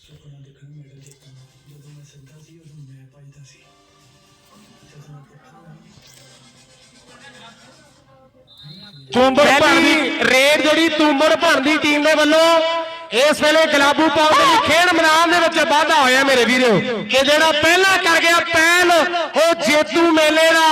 ਸੁਪਨਾ ਦੇਖਣ ਮੈਡਲ ਦੇਖਣ ਦਾ। ਜਦੋਂ ਮੈਂ ਸਿੱਧਾ ਸੀ ਉਦੋਂ ਮੈਂ ਭੱਜਦਾ ਸੀ ਜਦੋਂ ਮੈਂ ਪੁੱਠਾ ਹੋਇਆ ਤੁੰਬੜ ਭੰਨ ਦੀ ਰੇਡ ਜਿਹੜੀ ਤੁੰਬੜ ਭੰਨ ਦੀ ਟੀਮ ਦੇ ਵੱਲੋਂ ਇਸ ਵੇਲੇ ਗਲਾਬੂ ਪਾਉਣ ਦੇ ਲਈ ਖੇਡ ਮੈਦਾਨ ਦੇ ਵਿੱਚ ਵਾਧਾ ਹੋਇਆ ਮੇਰੇ ਵੀਰੋ। ਕਿ ਜਿਹੜਾ ਪਹਿਲਾਂ ਕਰ ਗਿਆ ਪੈਨ, ਉਹ ਜੇਤੂ ਮੇਲੇ ਦਾ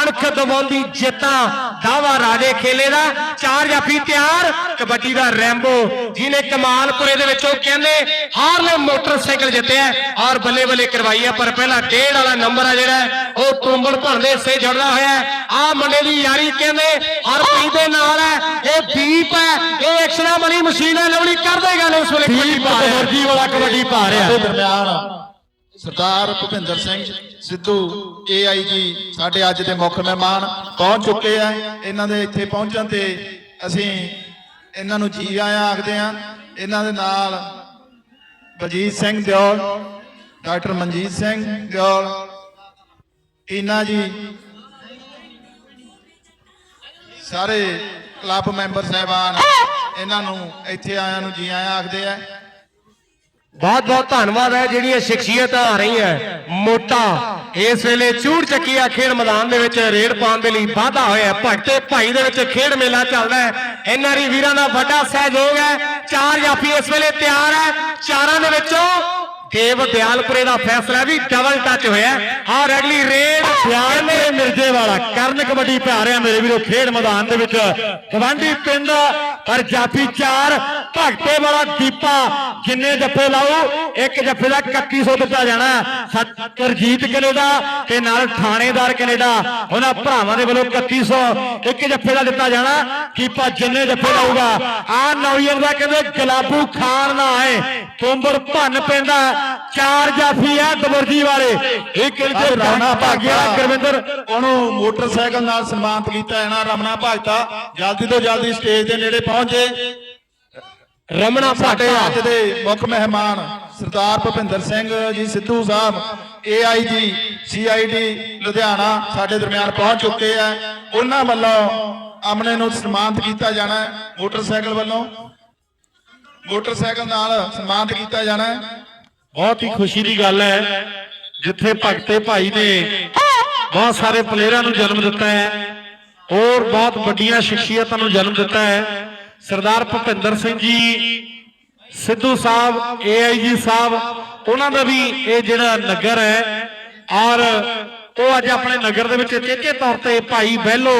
ਅਣਖ ਦਵਾਉਂਦੀ ਜਿੱਤਾਂ ਦਾਵਾ ਰਾਜੇ ਖੇਲੇ ਦਾ। ਚਾਰ ਜਾਫੀ ਤਿਆਰ, ਕਬੱਡੀ ਦਾ ਰੈਂਬੋ, ਜਿਹਨੇ ਕਮਾਲਪੁਰੇ ਦੇ ਵਿੱਚੋਂ ਕਹਿੰਦੇ ਹਾਰਲੇ ਮੋਟਰਸਾਈਕਲ ਜਿੱਤਿਆ ਔਰ ਬੱਲੇ ਬੱਲੇ ਕਰਵਾਈ ਹੈ ਪਰ ਪਹਿਲਾਂ ਡੇਢ ਵਾਲਾ ਨੰਬਰ ਆ ਜਿਹੜਾ, ਉਹ ਤੁੰਬੜ ਭੰਨ ਹਿੱਸੇ ਜੜਦਾ ਹੋਇਆ ਆ ਮੁੰਡੇ ਦੀ ਯਾਰੀ ਕਹਿੰਦੇ ਹਰਪ੍ਰੀਤ ਦੇ ਨਾਲ ਹੈ, ਇਹ ਦੀਪ ਹੈ, ਇਹ ਐਕਸ਼ਨਾ ਮਣੀ ਮਸ਼ੀਨ ਹੈ, ਲਵਲੀ ਕਰ ਦੇਗਾ ਇਸ ਵੇਲੇ ਕਬੱਡੀ ਪਾ ਰਿਹਾ ਮਰਜ਼ੀ ਵਾਲਾ ਕਬੱਡੀ ਪਾ ਰਿਹਾ। ਦੇ ਦਰਮਿਆਨ। ਸਰਦਾਰ ਭੁਪਿੰਦਰ ਸਿੰਘ ਸਿੱਧੂ ਏਆਈਜੀ ਸਾਡੇ ਅੱਜ ਦੇ ਮੁੱਖ ਮਹਿਮਾਨ ਪਹੁੰਚ ਚੁੱਕੇ ਆ। ਇਹਨਾਂ ਦੇ ਇੱਥੇ ਪਹੁੰਚਣ ਤੇ ਅਸੀਂ ਇਹਨਾਂ ਨੂੰ ਜੀ ਆਇਆਂ ਆਖਦੇ ਆ। ਇਹਨਾਂ ਦੇ ਨਾਲ ਬਲਜੀਤ ਸਿੰਘ ਦਿਓਲ ਡਾਕਟਰ ਮਨਜੀਤ ਸਿੰਘ ਦਿਓਲ ਟੀਨਾ ਜੀ ਸਾਰੇ ਕਲੱਬ ਮੈਂਬਰ ਸਹਿਬਾਨ। ਇਹਨਾਂ ਨੂੰ ਇੱਥੇ ਆਇਆਂ ਨੂੰ ਜੀ ਆਇਆਂ ਆਖਦੇ ਆ। ਬਹੁਤ ਬਹੁਤ ਧੰਨਵਾਦ ਹੈ ਜਿਹੜੀਆਂ ਸ਼ਖਸੀਅਤਾਂ ਆ ਰਹੀਆਂ। ਮੋਟਾ ਇਸ ਵੇਲੇ ਚੂੜ ਚੱਕੀਆ ਖੇਡ ਮੈਦਾਨ ਦੇ ਵਿੱਚ ਰੇਡ ਪਾਉਣ ਦੇ ਲਈ ਵਾਧਾ ਹੋਇਆ। ਹੈ। ਭਗਤੇ ਭਾਈ ਦੇ ਵਿੱਚ ਖੇਡ ਮੇਲਾ ਚੱਲਦਾ ਹੈ। ਐਨਆਰਈ ਵੀਰਾਂ ਦਾ ਵੱਡਾ ਸਹਿਯੋਗ ਹੈ। ਚਾਰ ਜਾਫੀ ਇਸ ਵੇਲੇ ਤਿਆਰ ਹੈ। ਚਾਰਾਂ ਦੇ ਵਿੱਚੋਂ ਦੇਵ ਦਿਆਲਪੁਰੇ ਦਾ ਫੈਸਲਾ ਵੀ ਡਬਲ ਟੱਚ ਹੋਇਆ ਆ ਅਗਲੀ ਰੇਡ ਪਿਆਰ ਮੇਰੇ ਮਿਰਜੇ ਵਾਲਾ ਕਰਨ ਕਬੱਡੀ ਪਾ ਰਿਹਾ ਮੇਰੇ ਵੀਰੋ ਖੇਡ ਮੈਦਾਨ ਦੇ ਵਿੱਚ। ਗਵਾਂਢੀ ਪਿੰਡ ਪਰ ਜਾਫੀ ਚਾਰ ਭਗਤੇ ਵਾਲਾ ਦੀਪਾ ਜਿੰਨੇ ਜੱਫੇ ਲਾਓ ਇੱਕ ਜੱਫੇ ਦਾ 3100 ਦਿੱਤਾ ਜਾਣਾ। ਸਤਰਜੀਤ ਕੈਨੇਡਾ ਤੇ ਨਾਲ ਥਾਣੇਦਾਰ ਕੈਨੇਡਾ। ਉਹਨਾਂ ਭਰਾਵਾਂ ਦੇ ਵੱਲੋਂ 3100 ਇੱਕ ਜੱਫੇ ਦਾ ਦਿੱਤਾ ਜਾਣਾ। ਕੀਪਾ ਜਿੰਨੇ ਜੱਫੇ ਲਾਊਗਾ। ਆ ਨੌਜਵਾਨ ਦਾ ਕਹਿੰਦੇ ਗਲਾਬੂ ਖਾਨ ਨਾ ਆਏ। ਤੁੰਬਰ ਭੰਨ ਪੈਂਦਾ। ਚਾਰ ਜਾਫੀ ਆ ਦਬਰਜੀ ਵਾਲੇ। ਇੱਕ ਇਹਦੇ ਰਾਣਾ ਭਾਗਿਆ। ਗੁਰਵਿੰਦਰ ਉਹਨੂੰ ਮੋਟਰਸਾਈਕਲ ਨਾਲ ਸਨਮਾਨਿਤ ਕੀਤਾ ਜਾਣਾ ਰਮਣਾ ਭਾਜਤਾ ਜਲਦੀ ਤੋਂ ਜਲਦੀ ਸਟੇਜ ਦੇ ਨੇੜੇ ਪਹੁੰਚੇ। ਰਮਣਾ ਸਾਡੇ ਅੱਜ ਦੇ ਮੁੱਖ ਮਹਿਮਾਨ ਸਰਦਾਰ ਭੁਪਿੰਦਰ ਸਿੰਘ ਜੀ ਸਿੱਧੂ ਸਾਹਿਬ ਏਆਈਜੀ ਸੀਆਈਡੀ ਲੁਧਿਆਣਾ ਸਾਡੇ ਦਰਮਿਆਨ ਪਹੁੰਚ ਚੁੱਕੇ ਆ। ਉਹਨਾਂ ਵੱਲੋਂ ਅਮਨੇ ਨੂੰ ਸਨਮਾਨਿਤ ਕੀਤਾ ਜਾਣਾ ਹੈ ਮੋਟਰਸਾਈਕਲ ਵੱਲੋਂ। ਮੋਟਰਸਾਈਕਲ ਨਾਲ ਸਨਮਾਨਿਤ ਕੀਤਾ ਜਾਣਾ ਹੈ। ਬਹੁਤ ਹੀ ਖੁਸ਼ੀ ਦੀ ਗੱਲ ਹੈ ਜਿੱਥੇ ਭਗਤੇ ਭਾਈ ਨੇ ਬਹੁਤ ਸਾਰੇ ਪਲੇਅਰਾਂ ਨੂੰ ਜਨਮ ਦਿੱਤਾ ਹੈ ਔਰ ਬਹੁਤ ਵੱਡੀਆਂ ਸ਼ਖਸੀਅਤਾਂ ਨੂੰ ਜਨਮ ਦਿੱਤਾ ਹੈ। ਸਰਦਾਰ ਭੁਪਿੰਦਰ ਸਿੰਘ ਜੀ, ਸਿੱਧੂ ਸਾਹਿਬ ਏਆਈਜੀ ਸਾਹਿਬ, ਉਹਨਾਂ ਦਾ ਵੀ ਇਹ ਜਿਹੜਾ ਨਗਰ ਹੈ, ਔਰ ਉਹ ਅੱਜ ਆਪਣੇ ਨਗਰ ਦੇ ਵਿੱਚ ਚੇਚੇ ਤੌਰ ਤੇ ਭਾਈ ਬਹਿਲੋ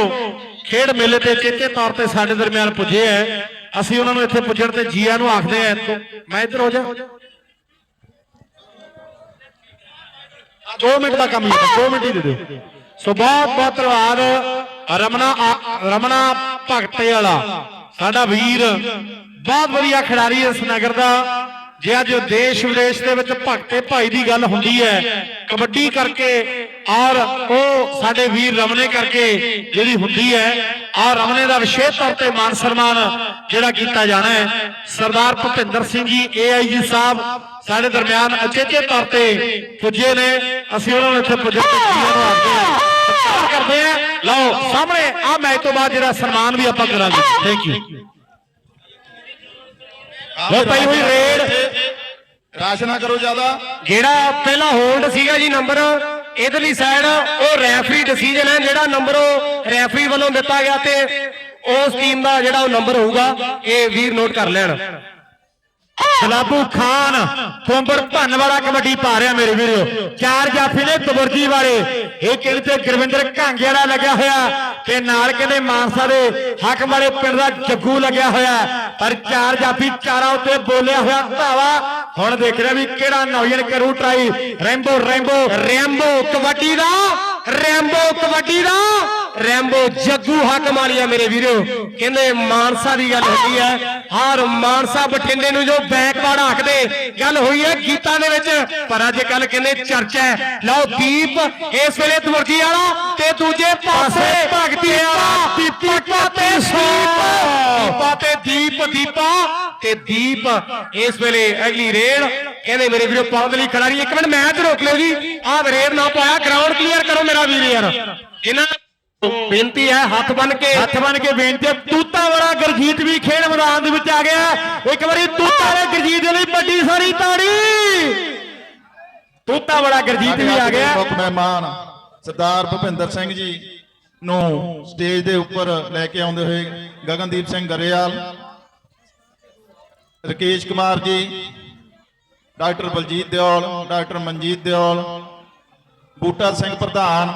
ਖੇਡ ਮੇਲੇ ਤੇ ਚੇਚੇ ਤੌਰ ਤੇ ਸਾਡੇ ਦਰਮਿਆਨ ਪੁੱਜੇ ਹੈ। ਅਸੀਂ ਉਹਨਾਂ ਨੂੰ ਇੱਥੇ ਪੁੱਜਣ ਤੇ ਜੀਆ ਨੂੰ ਆਖਦੇ ਆ ਮੈਂ ਇੱਧਰ ਹੋ ਜਾ। 2 ਮਿੰਟ ਦਾ ਕੰਮ ਹੀ 2 ਮਿੰਟ ਹੀ ਦੇ ਦਿਓ। ਸੋ ਬਹੁਤ ਬਹੁਤ ਧੰਨਵਾਦ ਰਮਣਾ ਰਮਣਾ ਭਗਤੇ ਵਾਲਾ। ਸਾਡਾ ਵੀਰ ਬਹੁਤ ਵਧੀਆ ਖਿਡਾਰੀ ਇਸ ਨਗਰ ਦਾ, ਜੇ ਅੱਜ ਦੇਸ਼ ਵਿਦੇਸ਼ ਦੇ ਵਿੱਚ ਭਗਤੇ ਭਾਈ ਦੀ ਗੱਲ ਹੁੰਦੀ ਹੈ, ਕਬੱਡੀ ਕਰਕੇ ਔਰ ਉਹ ਸਾਡੇ ਵੀਰ ਰਮਨੇ ਕਰਕੇ ਜਿਹੜੀ ਹੁੰਦੀ ਹੈ ਔਰ ਰਮਨੇ ਦਾ ਵਿਸ਼ੇਸ਼ ਤੌਰ ਤੇ ਮਾਨ ਸਨਮਾਨ ਜਿਹੜਾ ਕੀਤਾ ਜਾਣਾ ਹੈ। ਸਰਦਾਰ ਭੁਪਿੰਦਰ ਸਿੰਘ ਜੀ ਏਆਈਜੀ ਸਾਹਿਬ ਸਾਡੇ ਦਰਮਿਆਨ ਅਚੇਚੇ ਤੌਰ ਤੇ ਪੁੱਜੇ ਨੇ। ਅਸੀਂ ਉਹਨਾਂ ਨੂੰ ਇੱਥੇ ਪੁੱਜਣ ਤੇ ਜੀਆਂ ਨੂੰ ਹਾਂ। ਲਓ ਸਾਹਮਣੇ ਆ ਮੈਚ ਤੋਂ ਬਾਅਦ ਜਿਹੜਾ ਸਨਮਾਨ ਵੀ ਆਪਾਂ ਕਰਾਂਗੇ। ਥੈਂਕ ਯੂ ਲਓ ਪਈ ਹੋਈ ਰੇਡ। ਰਾਸ਼ ਨਾ ਕਰੋ ਜ਼ਿਆਦਾ। ਜਿਹੜਾ ਪਹਿਲਾ ਹੋਲਡ ਸੀਗਾ ਜੀ ਨੰਬਰ ਇਧਰਲੀ ਸਾਈਡ ਉਹ ਰੈਫਰੀ ਡਿਸੀਜਨ ਹੈ ਜਿਹੜਾ ਨੰਬਰ ਉਹ ਰੈਫਰੀ ਵੱਲੋਂ ਦਿੱਤਾ ਗਿਆ ਤੇ ਉਸ ਟੀਮ ਦਾ ਜਿਹੜਾ ਉਹ ਨੰਬਰ ਹੋਊਗਾ ਇਹ ਵੀਰ ਨੋਟ ਕਰ ਲੈਣ। ਸਲਾਬੂ ਖਾਨ ਫੋਂਬਰ ਭੰਨ ਵਾਲਾ ਕਬੱਡੀ ਪਾ ਰਿਹਾ ਮੇਰੇ ਵੀਰੋ। ਚਾਰ ਜਾਫੀ ਨੇ ਤਬਰਜੀ ਵਾਲੇ। ਇਹ ਕਹਿੰਦੇ ਤੇ ਗੁਰਵਿੰਦਰ ਘਾਂਗੇ ਵਾਲਾ ਲੱਗਿਆ ਹੋਇਆ ਤੇ ਨਾਲ ਕਹਿੰਦੇ ਮਾਨਸਾ ਦੇ ਹੱਕ ਵਾਲੇ ਪਿੰਡ ਦਾ ਜੱਗੂ ਲੱਗਿਆ ਹੋਇਆ। ਪਰ ਚਾਰ ਜਾਫੀ ਚਾਰਾਂ ਉੱਤੇ ਬੋਲਿਆ ਹੋਇਆ ਧਾਵਾ। ਹੁਣ ਦੇਖ ਰਿਹਾ ਵੀ ਕਿਹੜਾ ਨੌਜਵਾਨ ਕਰੂ try Rambo Rambo Rambo kabaddi ਦਾ, ਰੈਂਬੋ ਕਬੱਡੀ ਦਾ, ਰੈਂਬੋ ਜੱਗੂ ਹੱਕ ਮਾਲੀਆ ਮੇਰੇ ਵੀਰੋ। ਕਹਿੰਦੇ ਮਾਨਸਾ ਦੀ ਗੱਲ ਹੁੰਦੀ ਹੈ ਹਰ ਮਾਨਸਾ ਬਠਿੰਡੇ ਨੂੰ ਜੋ ਬੈਕਵਰਡ ਆਖਦੇ ਗੱਲ ਹੋਈ ਹੈ ਗੀਤਾਂ ਦੇ ਵਿੱਚ ਪਰ ਅੱਜ ਕੱਲ ਕਹਿੰਦੇ ਚਰਚਾ ਹੈ। ਲਓ ਦੀਪ ਇਸ ਵੇਲੇ ਤੁਰਜੀ ਵਾਲਾ ਤੇ ਦੂਜੇ ਪਾਸੇ ਭਗਤੀ ਵਾਲਾ ਦੀਪਾ ਤੇ ਦੀਪ। ਦੀਪਾ ਤੇ ਦੀਪ ਦੀਪਾ ਤੇ ਦੀਪ। ਇਸ ਵੇਲੇ ਅਗਲੀ ਰੇਡ ਕਹਿੰਦੇ ਮੇਰੇ ਵੀਰੋ ਪਾਉਣ ਦੇ ਲਈ ਖਿਡਾਰੀ ਇੱਕ ਮਿੰਟ ਮੈਚ ਰੋਕ ਲਿਓ ਜੀ। ਆਹ ਰੇਡ ਨਾ ਪਾਇਆ ਗਰਾਊਂਡ ਕਲੀਅਰ ਕਰੋ ਮੇਰਾ ਵੀਰ ਯਾਰ। ਇਹਨਾਂ ਬੇਨਤੀ ਹੈ ਹੱਥ ਬੰਨ ਕੇ ਹੱਥ ਬਨ ਕੇ ਬੇਨਤੀ ਹੈ, ਤੂਤਾ ਵਾਲਾ ਗੁਰਜੀਤ ਵੀ ਖੇਡ ਮੈਦਾਨ ਦੇ ਵਿੱਚ ਆ ਗਿਆ। ਇੱਕ ਵਾਰੀ ਤੂਤਾ ਵਾਲੇ ਗੁਰਜੀਤ ਦੇ ਲਈ ਵੱਡੀ ਸਾਰੀ ਤਾੜੀ। ਤੂਤਾ ਵਾਲਾ ਗੁਰਜੀਤ ਵੀ ਆ ਗਿਆ। ਮੁੱਖ ਮਹਿਮਾਨ ਸਰਦਾਰ ਭੁਪਿੰਦਰ ਸਿੰਘ ਜੀ ਨੂੰ ਸਟੇਜ ਦੇ ਉੱਪਰ ਲੈ ਕੇ ਆਉਂਦੇ ਹੋਏ ਗਗਨਦੀਪ ਸਿੰਘ ਗਰੇਵਾਲ ਰਕੇਸ਼ ਕੁਮਾਰ ਜੀ ਡਾਕਟਰ ਬਲਜੀਤ ਦਿਓਲ ਡਾਕਟਰ ਮਨਜੀਤ ਦਿਓਲ ਬੂਟਾ ਸਿੰਘ ਪ੍ਰਧਾਨ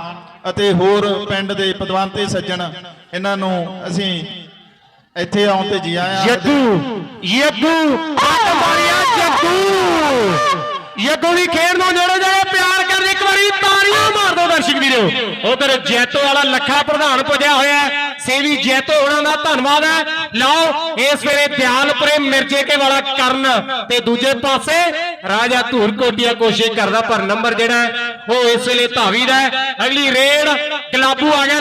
ਅਤੇ ਹੋਰ ਪਿੰਡ ਦੇ ਪਦਵੰਤੇ ਸੱਜਣ, ਇਹਨਾਂ ਨੂੰ ਅਸੀਂ ਇੱਥੇ ਆਉਣ ਤੇ ਜੀ ਆਇਆਂ ਯੱਗੂ ਯੱਗੂ, ਹੱਥ ਮਾਰਿਆ ਜੱਗੂ ਦੀ ਖੇਡ ਨੂੰ ਜੋੜੇ ਜਾਏ, ਪਿਆਰ ਕਰਦੇ ਇੱਕ ਵਾਰੀ ਤਾੜੀਆਂ ਮਾਰ ਦਿਓ ਦਰਸ਼ਕ ਵੀਰੋ। ਉਧਰ ਜੈਤੋ ਵਾਲਾ ਲੱਖਾ ਪ੍ਰਧਾਨ ਪੁੱਜਿਆ ਹੋਇਆ ਹੈ। ਸੇਵੀ ਜੈਤੋ ਉਹਨਾਂ ਦਾ ਧੰਨਵਾਦ ਹੈ। ਲਓ, ਇਸ ਵੇਲੇ ਦਿਆਲਪੁਰੇ ਮਿਰਜੇਕੇ ਵਾਲਾ ਕਰਨ ਤੇ ਦੂਜੇ ਪਾਸੇ ਰਾਜਾ ਧੂਰ ਕੋਟੀਆ ਕੋਸ਼ਿਸ਼ ਕਰਦਾ, ਪਰ ਨੰਬਰ ਜਿਹੜਾ ਹੈ ਉਹ ਇਸ ਵੇਲੇ ਧਾਵੀ ਦਾ ਅਗਲੀ ਰੇਡ ਗਲਾਬੂ ਆ ਗਿਆ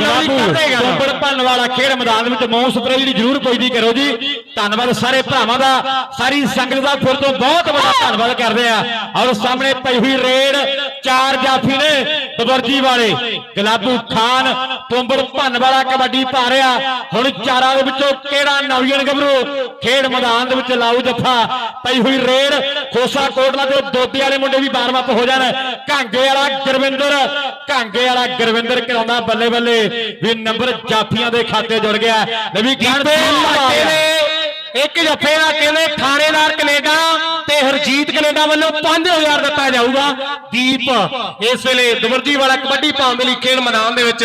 ਦੇਗਾ ਚੋਬੜ ਭੰਨ ਵਾਲਾ ਖੇਡ ਮੈਦਾਨ ਵਿੱਚ ਮੌਨ ਸਪਰੇ ਜਿਹੜੀ ਜ਼ਰੂਰ ਪੁੱਜਦੀ ਕਰੋ ਜੀ। ਧੰਨਵਾਦ ਸਾਰੇ ਭਰਾਵਾਂ ਦਾ। ਸਾਰੀ ਸੰਗਤ ਦਾ ਫਿਰ ਤੋਂ ਬਹੁਤ ਵੱਡਾ ਧੰਨਵਾਦ ਕਰਦੇ ਆ। ਔਰ ਸਾਹਮਣੇ ਪਈ ਹੋਈ ਰੇਡ ਚਾਰ ਜਾਫੀ ਨੇ ਦਬਰਜੀ ਵਾਲੇ। ਗਲਾਬੂ ਖਾਨ ਤੁੰਬੜ ਭੰਨ ਵਾਲਾ ਕਬੱਡੀ ਪਾ ਰਿਹਾ। ਹੁਣ ਚਾਰਾਂ ਦੇ ਵਿੱਚੋਂ ਕਿਹੜਾ ਨੌਜਵਾਨ ਗੱਭਰੂ ਖੇਡ ਮੈਦਾਨ ਦੇ ਵਿੱਚ ਲਾਊ ਜੱਫਾ? ਪਈ ਹੋਈ ਰੇਡ ਖੋਸਾ ਕੋਟਲਾ ਦੇ ਦੋਦੇ ਵਾਲੇ ਮੁੰਡੇ ਵੀ ਬਾਰ-ਬਾਰ ਹੋ ਜਾਣ। ਘਾਂਗੇ ਵਾਲਾ ਗੁਰਵਿੰਦਰ। ਘਾਂਗੇ ਵਾਲਾ ਗੁਰਵਿੰਦਰ ਕਰਾਉਂਦਾ ਬੱਲੇ ਬੱਲੇ। ਵੀ ਨੰਬਰ ਜਾਫੀਆਂ ਦੇ ਖਾਤੇ ਜੁੜ ਗਿਆ। ਲੈ ਵੀ ਗਿਣਤੀ ਇਲਾਕੇ ਦੇ ਇੱਕ ਜੱਫੇ ਦਾ ਕਹਿੰਦੇ ਥਾਣੇਦਾਰ ਕੈਨੇਡਾ ਤੇ ਹਰਜੀਤ ਕੈਨੇਡਾ ਵੱਲੋਂ 5000 ਦਿੱਤਾ ਜਾਊਗਾ। ਦੀਪ ਇਸ ਵੇਲੇ ਦਵਰਜੀ ਵਾਲਾ ਕਬੱਡੀ ਪਾਉਣ ਦੇ ਲਈ ਖੇਡ ਮੈਦਾਨ ਦੇ ਵਿੱਚ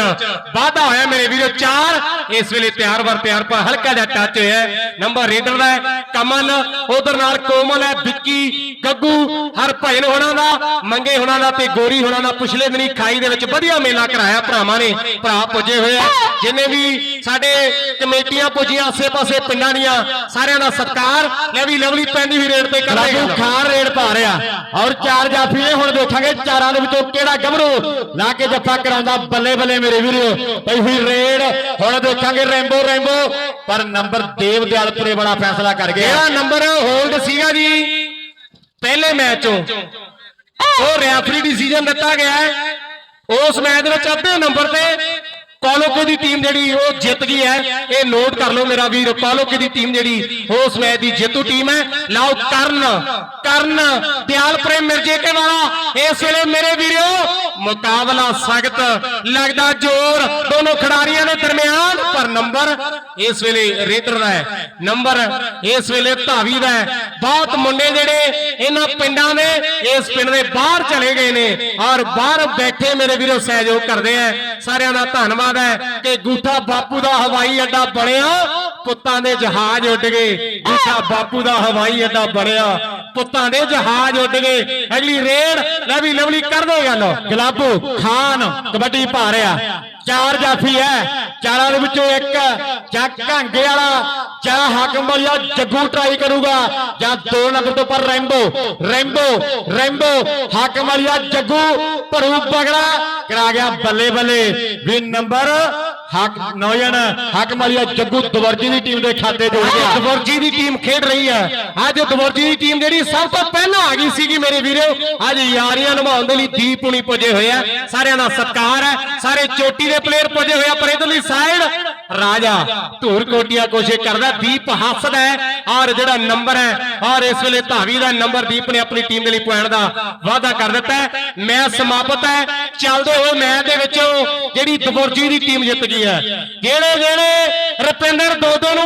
ਵਾਧਾ ਹੋਇਆ ਮੇਰੇ ਵੀਰੋ ਚਾਰ। ਇਸ ਵੇਲੇ ਤਿਆਰ ਵਰ ਤਿਆਰ ਪਰ ਹਲਕਾ ਜਿਹਾ ਟੱਚ ਹੋਇਆ। ਨੰਬਰ ਰੇਡਰ ਦਾ ਕਮਲ ਉਧਰ ਨਾਲ ਕੋਮਲ ਹੈ। ਵਿੱਕੀ ਗੱਗੂ ਹਰਭਜਨ ਹੋਣਾ ਦਾ ਮੰਗੇ ਹੋਣਾ ਦਾ ਤੇ ਗੋਰੀ ਹੋਣਾ ਦਾ ਪਿਛਲੇ ਦਿਨੀ ਖਾਈ ਦੇ ਵਿੱਚ ਵਧੀਆ ਮੇਲਾ ਕਰਾਇਆ ਭਰਾਵਾਂ ਨੇ ਭਰਾ ਪੁੱਜੇ ਹੋਏ ਆ। ਜਿੰਨੇ ਵੀ ਸਾਡੇ ਕਮੇਟੀਆਂ ਪੁੱਜੀਆਂ ਆਸੇ-ਪਾਸੇ ਪਿੰਡਾਂ ਦੀਆਂ ਸਾਰਿਆਂ ਦਾ ਸਤਿਕਾਰ ਲੈ ਵੀ ਲਵਲੀ ਪੈਂਦੀ ਵੀ ਰੇਡ ਤੇ ਲਾਗੂ ਕਰਾਂਗੇ ਖਾਨ ਰੇਡ ਪਾ ਰਿਹਾ। ਔਰ ਚਾਰ ਜਾਫੀ ਨੇ ਹੁਣ ਦੇਖਾਂਗੇ ਚਾਰਾਂ ਦੇ ਵਿੱਚੋਂ ਕਿਹੜਾ ਗੱਭਰੂ ਲਾ ਕੇ ਜੱਫਾ ਕਰਾਉਂਦਾ ਬੱਲੇ ਬੱਲੇ ਮੇਰੇ ਵੀਰੋ। ਪਈ ਹੋਈ ਰੇਡ ਹੁਣ ਦੇਖਾਂਗੇ ਰੈਂਬੋ ਰੈਂਬੋ। ਪਰ ਨੰਬਰ ਦੇਵ ਦਿਆਲਪੁਰੇ ਬੜਾ ਫੈਸਲਾ ਕਰ ਗਿਆ। ਜਿਹੜਾ ਨੰਬਰ? ਹੋਲਡ ਸੀਗਾ ਜੀ। ਪਹਿਲੇ ਮੈਚ ਚੋਂ ਉਹ ਰੈਫਰੀ ਡਿਸੀਜਨ ਦਿੱਤਾ ਗਿਆ ਹੈ। ਉਸ ਮੈਚ ਦੇ ਵਿੱਚ ਅੱਧੇ ਨੰਬਰ ਤੇ ਕੋਲੋਕੇ ਦੀ ਟੀਮ ਜਿਹੜੀ ਉਹ ਜਿੱਤ ਗਈ ਹੈ। ਇਹ ਨੋਟ ਕਰ ਲਓ ਮੇਰਾ ਵੀਰ ਕੋਲੋਕੇ ਦੀ ਟੀਮ ਜਿਹੜੀ ਉਸ ਮੈਚ ਦੀ ਜੇਤੂ ਟੀਮ ਹੈ। ਲਾਓ ਕਰਨ ਕਰਨ ਦਿਆਲਪੁਰੇ ਮਿਰਜੇਕੇ ਵਾਲਾ ਇਸ ਵੇਲੇ ਮੇਰੇ ਵੀਰੋ, ਮੁਕਾਬਲਾ ਸਖਤ, ਲੱਗਦਾ ਜ਼ੋਰ, ਦੋਨੋਂ ਖਿਡਾਰੀਆਂ ਦੇ ਦਰਮਿਆਨ, ਪਰ ਨੰਬਰ ਇਸ ਵੇਲੇ ਰੇਡਰ ਦਾ ਹੈ। ਨੰਬਰ ਇਸ ਵੇਲੇ ਧਾਵੀ ਦਾ ਹੈ। ਬਹੁਤ ਮੁੰਡੇ ਜਿਹੜੇ ਇਹਨਾਂ ਪਿੰਡਾਂ ਦੇ, ਇਸ ਪਿੰਡ ਦੇ ਬਾਹਰ ਚਲੇ ਗਏ ਨੇ ਔਰ ਬਾਹਰ ਬੈਠੇ ਮੇਰੇ ਵੀਰੋ ਸਹਿਯੋਗ ਕਰਦੇ ਆ। ਸਾਰਿਆਂ ਦਾ ਧੰਨਵਾਦ ਹੈ ਕਿ ਗੂਠਾ ਬਾਪੂ ਦਾ ਹਵਾਈ ਅੱਡਾ ਬਣਿਆ, ਪੁੱਤਾਂ ਦੇ ਜਹਾਜ਼ ਉੱਡ ਗਏ। ਗੂਠਾ ਬਾਪੂ ਦਾ ਹਵਾਈ ਅੱਡਾ ਬਣਿਆ, ਪੁੱਤਾਂ ਦੇ ਜਹਾਜ਼ ਉੱਡ ਗਏ। ਅਗਲੀ ਰੇਡ, ਲੈ ਵੀ ਲਵਲੀ, ਕਰ ਦੋ ਗੱਲ। ਗਲਾਬੂ, ਖਾਨ, ਕਬੱਡੀ ਭਾਰਿਆ ਚਾਰ ਜਾਫੀ ਹੈ। ਚਾਰਾਂ ਦੇ ਵਿੱਚੋਂ ਇੱਕ ਜਾਂ ਘਾਂਗੇ ਵਾਲਾ ਜਾਂ ਹਾਕਮ ਵਾਲਿਆ ਜੱਗੂ ਟਰਾਈ ਕਰੂਗਾ ਜਾਂ ਦੋ ਨੰਬਰ ਤੋਂ ਪਰ ਰੈਂਬੋ। ਰੈਂਬੋ ਰੈਂਬੋ, ਹਾਕਮ ਵਾਲਿਆ ਜੱਗੂ ਭਰੂ ਪਗੜਾ ਕਰਾ ਗਿਆ ਬੱਲੇ ਬੱਲੇ। ਵੀ ਨੰਬਰ ਹਕ ਨੌਜਣ ਹਾਕਮ ਵਾਲਿਆ ਜੱਗੂ ਦਵਰਜੀ ਦੀ ਟੀਮ ਦੇ ਖਾਤੇ ਜੁੜ ਗਿਆ। ਦਵਰਜੀ ਦੀ ਟੀਮ ਖੇਡ ਰਹੀ ਹੈ ਅੱਜ ਦਵਰਜੀ ਦੀ ਟੀਮ ਜਿਹੜੀ ਸਭ ਤੋਂ ਪਹਿਲਾਂ ਆ ਗਈ ਸੀਗੀ ਮੇਰੇ ਵੀਰੋ, ਅੱਜ ਯਾਰੀਆਂ ਨਿਭਾਉਣ ਦੇ ਲਈ ਦੀਪ ਹੁਣੀ ਪੁੱਜੇ ਹੋਏ ਆ। ਸਾਰਿਆਂ ਦਾ ਸਤਿਕਾਰ ਹੈ ਸਾਰੇ ਚੋਟੀ ਦੇ ਪਲੇਅਰ ਪੁੱਜੇ ਹੋਏ ਆ, ਪਰ ਇਧਰਲੀ ਸਾਈਡ ਰਾਜਾ ਧੂਰ ਕੋਟੀਆਂ ਕੋਸ਼ਿਸ਼ ਕਰਦਾ। ਦੀਪ ਹੱਸਦਾ ਹੈ, ਔਰ ਜਿਹੜਾ ਨੰਬਰ ਹੈ, ਔਰ ਇਸ ਵੇਲੇ ਧਾਵੀ ਦਾ ਨੰਬਰ ਦੀਪ ਨੇ ਆਪਣੀ ਟੀਮ ਦੇ ਲਈ ਪੁਆਇੰਟ ਦਾ ਵਾਅਦਾ ਕਰ ਦਿੱਤਾ ਹੈ। ਮੈਚ ਸਮਾਪਤ ਹੈ। ਚੱਲਦੇ ਹੋਏ ਮੈਚ ਦੇ ਵਿੱਚੋਂ ਜਿਹੜੀ ਦਵਰਜੀ ਦੀ ਟੀਮ ਜਿੱਤ ਗਈ ਹੈ ਜਿਹੜੇ ਜਿਹੜੇ ਰੁਪਿੰਦਰ ਦੋ ਦੋ ਨੂੰ